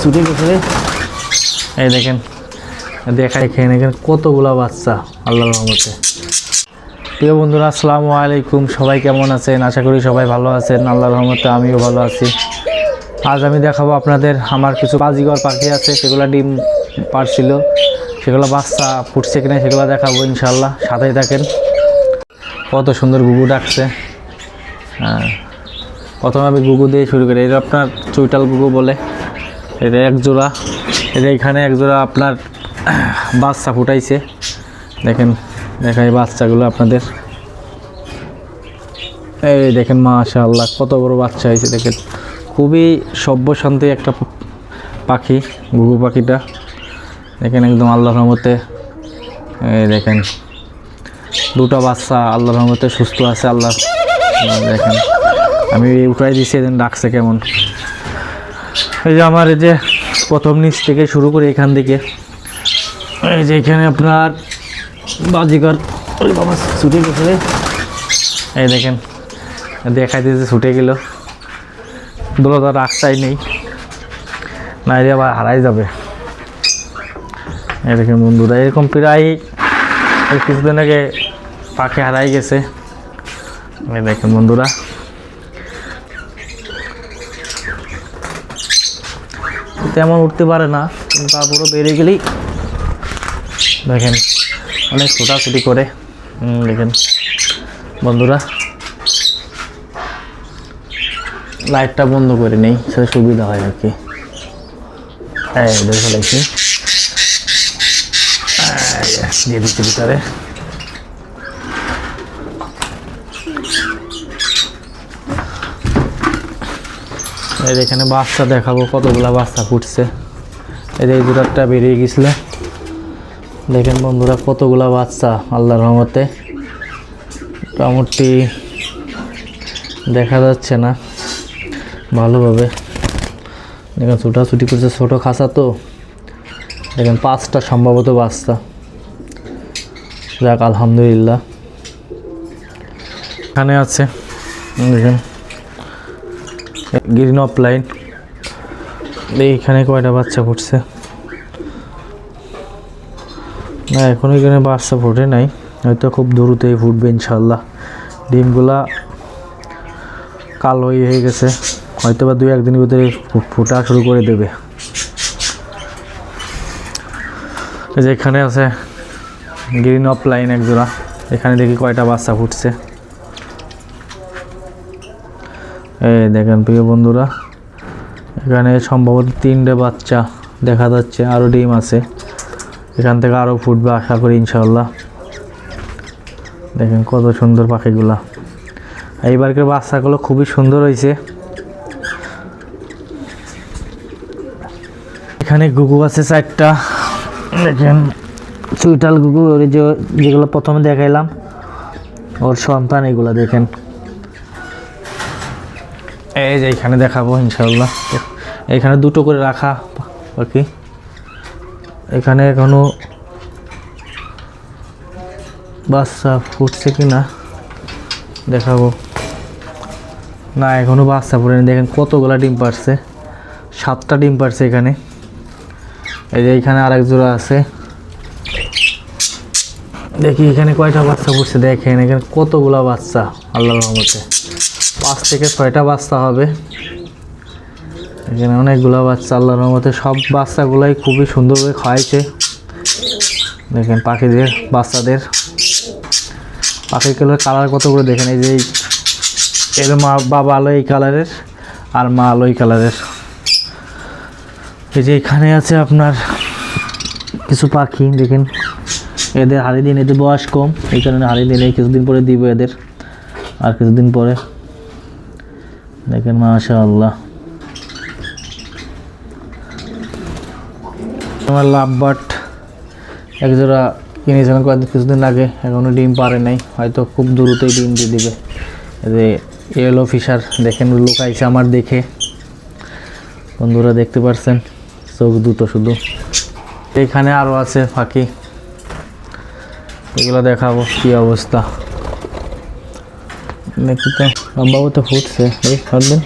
ছুটে গেছে এই দেখেন দেখা দেখেন এখানে কতগুলা বাচ্চা, আল্লাহর রহমতে। প্রিয় বন্ধুরা, আসসালামু আলাইকুম। সবাই কেমন আছেন? আশা করি সবাই ভালো আছেন। আল্লাহর রহমতে আমিও ভালো আছি। আজ আমি দেখাবো আপনাদের আমার কিছু বাজিগর পাখি আছে, সেগুলো ডিম পারছিল। সেগুলো বাচ্চা ফুটছে কিনা সেগুলো দেখাবো ইনশাল্লাহ সাথেই থাকেন। কত সুন্দর গুগু ডাকছে। হ্যাঁ প্রথমে আমি গুগু দিয়ে শুরু করি। এটা আপনার চুইটাল গুগু বলে। এটা এক জোড়া এটা এখানে এক জোড়া আপনার বাচ্চা ফুটাইছে। দেখেন, দেখাই বাচ্চাগুলো আপনাদের। এই দেখেন, মাশাআল্লাহ, কত বড় বাচ্চা হয়েছে, দেখেন। খুবই সভ্য শান্তি একটা পাখি, ঘুঘু পাখিটা। দেখেন একদম আল্লাহর রহমতে, এই দেখেন, দুটো বাচ্চা আল্লাহর রহমতে সুস্থ আছে আল্লাহ দেখেন, আমি উঠাই দিচ্ছি এদিন ডাকছে কেমন। এই যে আমার এই যে প্রথম নিচ থেকে শুরু করি এখান থেকে। এই যে এখানে আপনার বাজিকর ওই বাবা, ছুটে গেছে। এই দেখেন দেখাই দিয়েছে ছুটে গেল। দুটো তো রাখটাই নেই। নাইলে আবার হারাই যাবে। এই দেখেন বন্ধুরা, এরকম প্রায় কিছুদিন আগে পাখি হারাই গেছে। এই দেখেন বন্ধুরা। তেমন উঠতে পারে না তারপরও বেড়ে গেলেই দেখেন, অনেক ছোটাছুটি করে। দেখেন, বন্ধুরা, লাইটটা বন্ধ করে নেই সেটা সুবিধা হয় আর কি। এই, দেখে লাগছি দিয়ে দিচ্ছি ভিতরে। যে এখানে বাচ্চা দেখাবো, কতগুলা বাচ্চা ফুটছে। এই যে এই দুটারটা বেরিয়ে গেছিল। দেখেন বন্ধুরা, কতগুলা বাচ্চা, আল্লাহর রহমতে। মোটামুটি দেখা যাচ্ছে না ভালোভাবে। দেখেন ছুটাছুটি করছে, ছোটো খাসা তো। দেখেন পাঁচটা সম্ভবত বাচ্চা। যাক, আলহামদুলিল্লাহ। এখানে আছে, দেখেন। Green of line. এইখানে কয়টা বাচ্চা ফুটছে? না, এখনও এখানে বাচ্চা ফুটে নাই। হয়তো খুব দ্রুতই ফুটবে ইনশাল্লাহ ডিমগুলা কালো হয়ে গেছে। হয়তো বা দুই একদিনের ভিতরে ফুটা শুরু করে দেবে। যেখানে আছে গ্রিন অফ লাইন একজোড়া। এখানে দেখি কয়টা বাচ্চা ফুটছে। এই দেখেন প্রিয় বন্ধুরা, এখানে সম্ভবত তিনটে বাচ্চা দেখা যাচ্ছে আরও ডিম আছে। এখান থেকে আরও ফুটবে আশা করি ইনশাল্লাহ দেখেন কত সুন্দর পাখিগুলা। এইবারকার বাচ্চাগুলো খুবই সুন্দর হয়েছে। এখানে গুগু আছে চারটা। দেখেন, চুইটাল গুগু যে যেগুলো প্রথমে দেখাইলাম, ওর সন্তান এগুলো, দেখেন। এই যে এখানে দেখাবো ইনশাল্লাহ এখানে দুটো করে রাখা আর কি এখানে এখনও বাচ্চা ফুটছে কি না, দেখাবো। না, এখনও বাচ্চা ফুটেনি। দেখেন কতগুলা ডিম পারছে সাতটা ডিম পারছে এখানে। এই যে এখানে আরেক জোড়া আছে। দেখি এখানে কয়টা বাচ্চা ফুটছে, দেখেন এখানে কতগুলা বাচ্চা, আল্লাহর রহমতে। পাঁচ থেকে ছয়টা বাচ্চা হবে। এখানে অনেকগুলো বাচ্চা, আল্লাহর রহমতে সব বাচ্চাগুলাই খুবই সুন্দরভাবে খাওয়াইছে। দেখেন পাখিদের, বাচ্চাদের। পাখিগুলোর কালার কত করে দেখেন, এই যে এর মা, বাবা আলো এই কালারের আর মা আলো এই কালারের। এই যে এখানে আছে আপনার কিছু পাখি, দেখেন। এদের হারি দিন, এদের বয়স কম, এই কারণে হারি দিন এই কিছুদিন পরে দিব এদের। আর কিছুদিন পরে দেখেন মাশা আল্লাহ আমার লাভ বাট একজোড়া কিনেছিলাম কয়েকদিন, কিছুদিন আগে এখনও ডিম পারে নাই। হয়তো খুব দ্রুতই ডিম দিয়ে দিবে। যে ইয়েলো ফিশার দেখেন লুকাইছে আমার দেখে। বন্ধুরা দেখতে পারছেন, চোখ দুটো শুধু। এখানে আরও আছে ফাঁকি। এগুলো দেখাবো কি অবস্থা। দেখি তো। সম্ভবত ফুটছে এই থাকবেন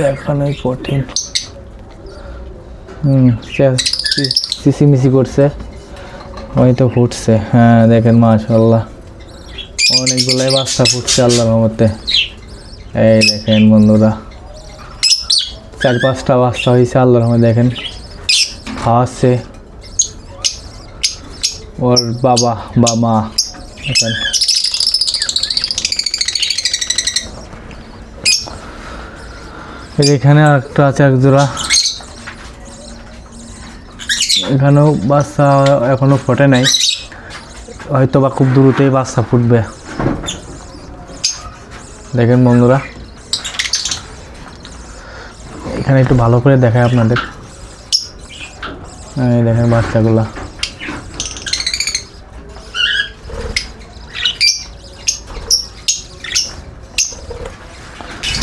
দেখানোই কঠিন। হুম মিসি করছে। হয়তো ফুটছে। হ্যাঁ দেখেন মাশাল্লাহ অনেকগুলোই বাচ্চা ফুটছে আল্লাহ রহমতে। এই দেখেন বন্ধুরা। চার পাঁচটা বাচ্চা হয়েছে আল্লাহ রহমত দেখেন। খাওয়াচ্ছে। ওর বাবা বা মা যে এখানে একটা আছে এক জোড়া এখানেও বাচ্চা এখনও ফোটে নাই। হয়তো বা খুব দ্রুতই বাচ্চা ফুটবে। দেখেন বন্ধুরা। এখানে একটু ভালো করে দেখায় আপনাদের। দেখেন বাচ্চাগুলা।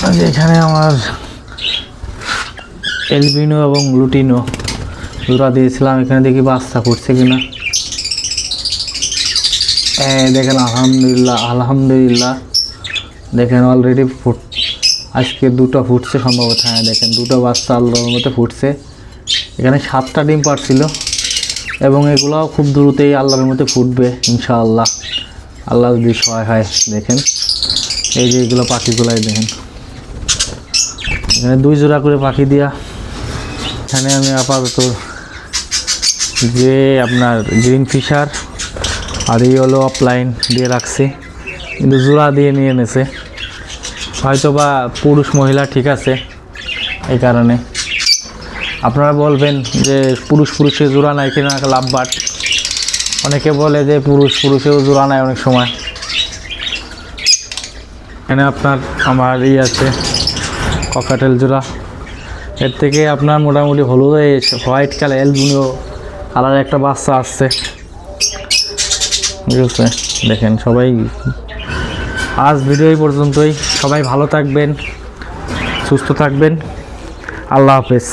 এখানে আমার এলবিনো এবং লুটিনো। জোড়া দিয়েছিলাম, এখানে দেখি বাচ্চা ফুটছে কিনা। দেখেন, আলহামদুলিল্লাহ আলহামদুলিল্লাহ। দেখেন অলরেডি ফুট, আজকে দুটো ফুটছে সম্ভবত। হ্যাঁ দেখেন, দুটো বাচ্চা আল্লাহর মতো ফুটছে। এখানে সাতটা ডিম পারছিল এবং এগুলোও খুব দ্রুতই আল্লাহর মতো ফুটবে, ইনশাআল্লাহ। আল্লাহ যদি সহায় হয়, দেখেন। এই যে এগুলো পাখিগুলাই, দেখেন। এখানে দুই জোড়া করে পাখি দিয়া। এখানে আমি আপাতত যে আপনার গ্রিন ফিশার আর এই হলো অফলাইন দিয়ে রাখছি। কিন্তু জোড়া দিয়ে নিয়ে এনেছে। হয়তো বা পুরুষ মহিলা ঠিক আছে এই কারণে। আপনারা বলবেন যে পুরুষ পুরুষে জোড়া নাই কিনা লাভ বাট। অনেকে বলে যে পুরুষ পুরুষেও জোড়া নাই অনেক সময়। এখানে আপনার আমার ই আছে। ককাটেল জোড়া। এর থেকে আপনার মোটামুটি হলুদ হয়ে হোয়াইট কালার এলবুনিও কালার একটা বাচ্চা আসছে। বুঝছে? দেখেন সবাই। আজ ভিডিও এই পর্যন্তই। সবাই ভালো থাকবেন, সুস্থ থাকবেন। আল্লাহ হাফেজ।